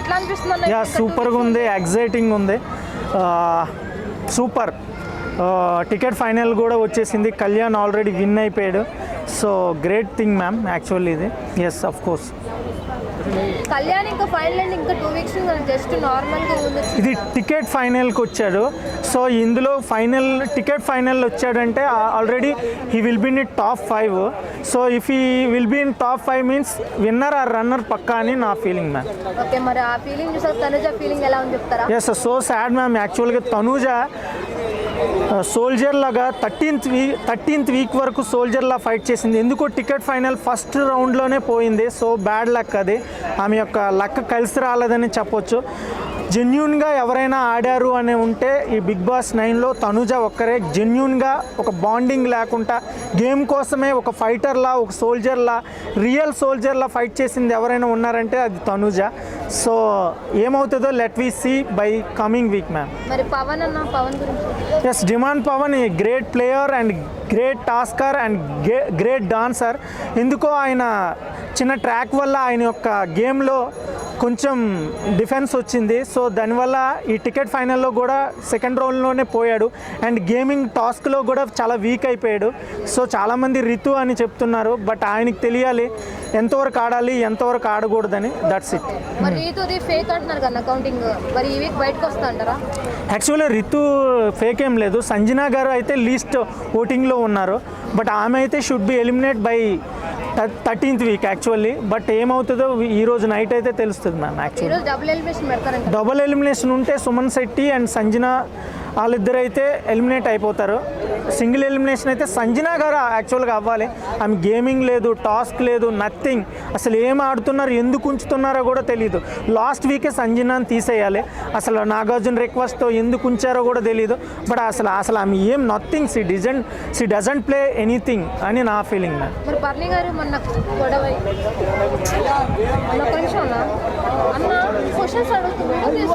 ఎట్లా అనిపిస్తుంది యా సూపర్గా ఉంది. ఎగ్జైటింగ్ ఉంది సూపర్ టికెట్ ఫైనల్ కూడా వచ్చేసింది. కళ్యాణ్ ఆల్రెడీ విన్ అయిపోయాడు. So great thing ma'am actually ఇది. Yes of course weeks- Kalyan ఇంకా ఫైనల్ ఇంకా టూ వీక్స్ జస్ట్ ఇది టికెట్ ఫైనల్కి వచ్చాడు. సో ఇందులో ఫైనల్ టికెట్ ఫైనల్ వచ్చాడంటే already he will be in top five so if he will be in top five means winner or runner పక్కా అని నా feeling ma'am. Okay మరి ఆ ఫీలింగ్ తనుజ ఫీలింగ్ ఎలా ఉంది చెప్తారా? Yes so sad ma'am. యాక్చువల్గా Tanuja soldier లాగా థర్టీన్త్ వీక్ థర్టీన్త్ వీక్ వరకు సోల్జర్లా ఫైట్ చేసింది. ఎందుకో టికెట్ ఫైనల్ ఫస్ట్ రౌండ్లోనే పోయింది. సో బ్యాడ్ లక్ అది. ఆమె యొక్క లక్ కలిసి రాలేదని చెప్పొచ్చు. జెన్యున్గా ఎవరైనా ఆడారు అని ఉంటే ఈ బిగ్ బాస్ నైన్లో తనుజ ఒక్కరే. జెన్యున్గా ఒక బాండింగ్ లేకుండా గేమ్ కోసమే ఒక ఫైటర్లా ఒక సోల్జర్లా రియల్ సోల్జర్లా ఫైట్ చేసింది ఎవరైనా ఉన్నారంటే అది తనుజ. సో ఏమవుతుందో let we see by coming week ma'am. మరి పవన్ అన్న పవన్ గురించి? Yes demand Pavan great player and great tasker and great dancer. ఎందుకో ఆయన చిన్న ట్రాక్ వల్ల ఆయన యొక్క గేమ్లో కొంచెం డిఫెన్స్ వచ్చింది. సో దానివల్ల ఈ టికెట్ ఫైనల్లో కూడా సెకండ్ రౌండ్లోనే పోయాడు. అండ్ గేమింగ్ టాస్క్లో కూడా చాలా వీక్ అయిపోయాడు. సో చాలామంది రితు అని చెప్తున్నారు. బట్ ఆయనకి తెలియాలి ఎంతవరకు ఆడాలి ఎంతవరకు ఆడకూడదని. దట్స్ ఇట్ మరి రీతుది ఫేక్ అంటున్నారు కదా కౌంటింగ్ మరి ఈ వీక్ బయటకు వస్తా అంటారా? యాక్చువల్లీ రితు ఫేక్ ఏం లేదు. సంజనా గారు అయితే లీస్ట్ ఓటింగ్లో ఉన్నారు. బట్ ఆమె అయితే should be eliminated by thirteenth week actually. But ఏమవుతుందో ఈ రోజు నైట్ అయితే తెలుస్తుంది మ్యామ్ యాక్చువల్లీ. డబుల్ ఎలిమినేషన్ ఉంటే సుమన్ శెట్టి అండ్ సంజన వాళ్ళిద్దరు అయితే ఎలిమినేట్ అయిపోతారు. సింగిల్ ఎలిమినేషన్ అయితే సంజనా గారు యాక్చువల్గా అవ్వాలి. ఆమె గేమింగ్ లేదు టాస్క్ లేదు నథింగ్. అసలు ఏం ఆడుతున్నారు ఎందుకు ఉంచుతున్నారో కూడా తెలియదు లాస్ట్ వీకే సంజనాని తీసేయాలి. అసలు నాగార్జున రిక్వెస్ట్తో ఎందుకు ఉంచారో కూడా తెలియదు బట్ అసలు అసలు ఆమె ఏం nothing she doesn't she doesn't play anything అని నా ఫీలింగ్ గారు అన్న క్వశ్చన్స్